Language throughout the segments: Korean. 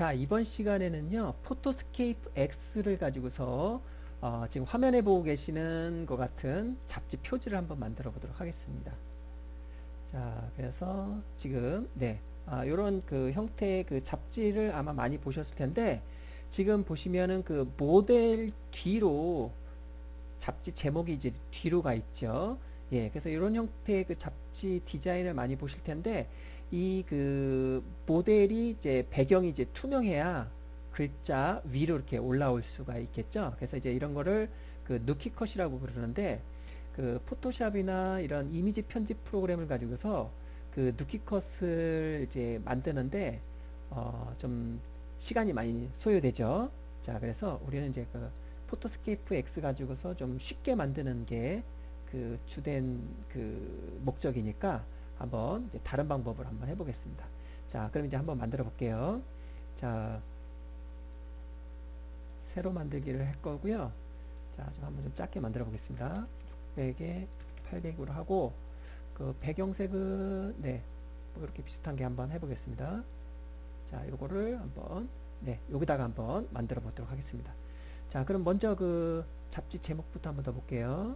자, 이번 시간에는요, 포토스케이프 X를 가지고서 어, 지금 화면에 보고 계시는 것 같은 잡지 표지를 한번 만들어 보도록 하겠습니다. 자, 그래서 지금, 네, 아, 요런 그 형태의 그 잡지를 아마 많이 보셨을 텐데, 지금 보시면은 그 모델 뒤로 잡지 제목이 이제 뒤로 가 있죠. 예, 그래서 이런 형태의 그 잡지 디자인을 많이 보실 텐데, 이 그 모델이 이제 배경이 이제 투명해야 글자 위로 이렇게 올라올 수가 있겠죠. 그래서 이제 이런 거를 그 누키컷이라고 그러는데, 그 포토샵이나 이런 이미지 편집 프로그램을 가지고서 그 누키컷을 이제 만드는데, 어, 좀 시간이 많이 소요되죠. 자, 그래서 우리는 이제 그 포토스케이프 X 가지고서 좀 쉽게 만드는 게 그 주된 그 목적이니까 한번 다른 방법을 한번 해보겠습니다. 자, 그럼 이제 한번 만들어 볼게요. 자, 새로 만들기를 할 거고요. 자, 좀 한번 좀 작게 만들어 보겠습니다. 600에 800으로 하고 그 배경색은 네, 뭐 이렇게 비슷한 게 한번 해보겠습니다. 자, 요거를 한번 네, 여기다가 한번 만들어 보도록 하겠습니다. 자, 그럼 먼저 그 잡지 제목부터 한번 더 볼게요.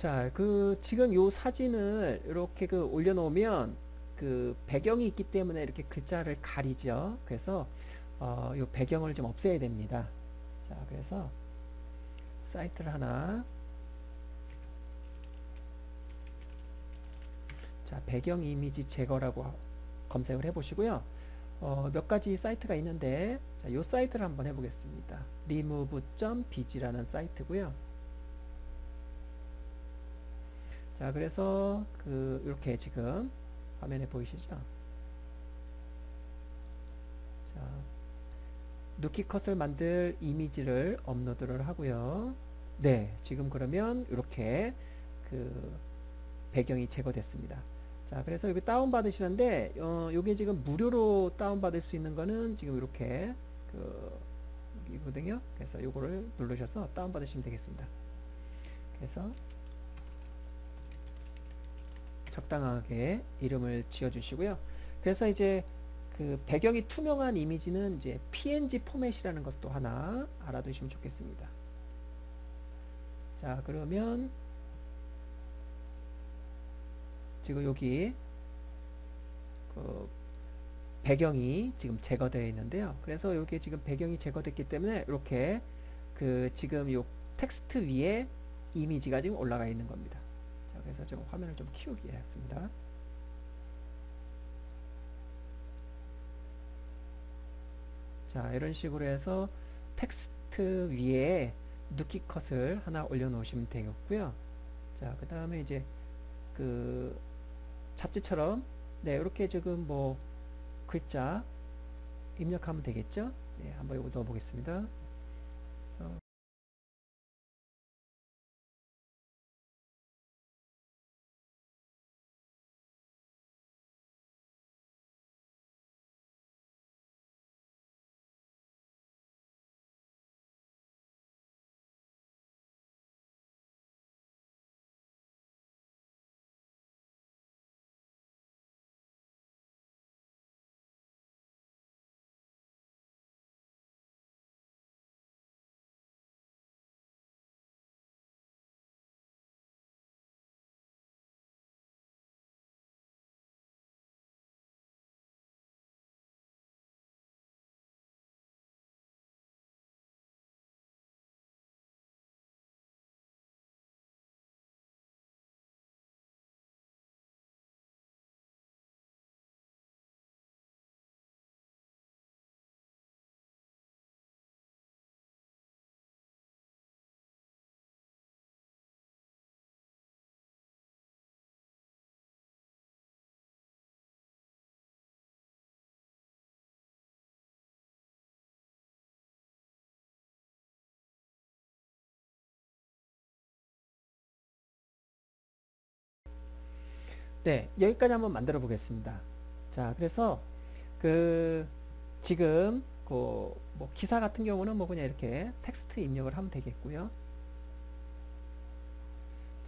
자, 그 지금 요 사진을 이렇게 그 올려놓으면 그 배경이 있기 때문에 이렇게 글자를 가리죠. 그래서 어, 요 배경을 좀 없애야 됩니다. 자, 그래서 사이트를 하나 자, 배경 이미지 제거라고 검색을 해 보시고요. 어, 몇 가지 사이트가 있는데 자, 요 사이트를 한번 해 보겠습니다. remove.bg라는 사이트고요. 자, 그래서 그 이렇게 지금 화면에 보이시죠? 자, 누키컷을 만들 이미지를 업로드를 하고요. 네, 지금 그러면 이렇게 그 배경이 제거됐습니다. 자, 그래서 여기 다운 받으시는데 어, 요게 지금 무료로 다운 받을 수 있는 거는 지금 이렇게 그 이거든요. 그래서 요거를 누르셔서 다운 받으시면 되겠습니다. 그래서 적당하게 이름을 지어 주시고요. 그래서 이제 그 배경이 투명한 이미지는 이제 PNG 포맷이라는 것도 하나 알아두시면 좋겠습니다. 자, 그러면 지금 여기 그 배경이 지금 제거되어 있는데요. 그래서 여기 지금 배경이 제거됐기 때문에 이렇게 그 지금 요 텍스트 위에 이미지가 지금 올라가 있는 겁니다. 자, 그래서 좀 화면을 좀 키우게 했습니다. 자, 이런 식으로 해서 텍스트 위에 누키 컷을 하나 올려놓으시면 되겠고요. 자, 그 다음에 이제 그 잡지처럼 네, 이렇게 지금 뭐 글자 입력하면 되겠죠? 네, 한번 넣어보겠습니다. 네, 여기까지 한번 만들어 보겠습니다. 자, 그래서 그 지금 그 뭐 기사 같은 경우는 뭐 그냥 이렇게 텍스트 입력을 하면 되겠고요.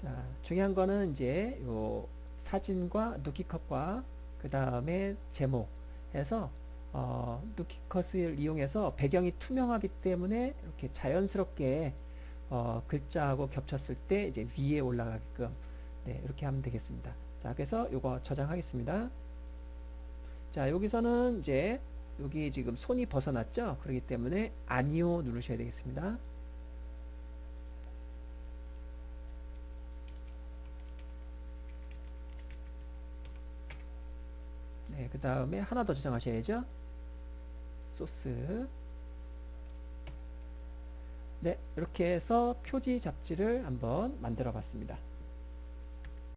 자, 중요한 거는 이제 요 사진과 누키컷과 그 다음에 제목 해서 어, 누키컷을 이용해서 배경이 투명하기 때문에 이렇게 자연스럽게 어, 글자하고 겹쳤을 때 이제 위에 올라가게끔 네, 이렇게 하면 되겠습니다. 자, 그래서 요거 저장하겠습니다. 자, 여기서는 이제 여기 지금 손이 벗어났죠? 그렇기 때문에 아니오 누르셔야 되겠습니다. 네, 그 다음에 하나 더 저장하셔야죠. 소스. 네, 이렇게 해서 표지 잡지를 한번 만들어 봤습니다.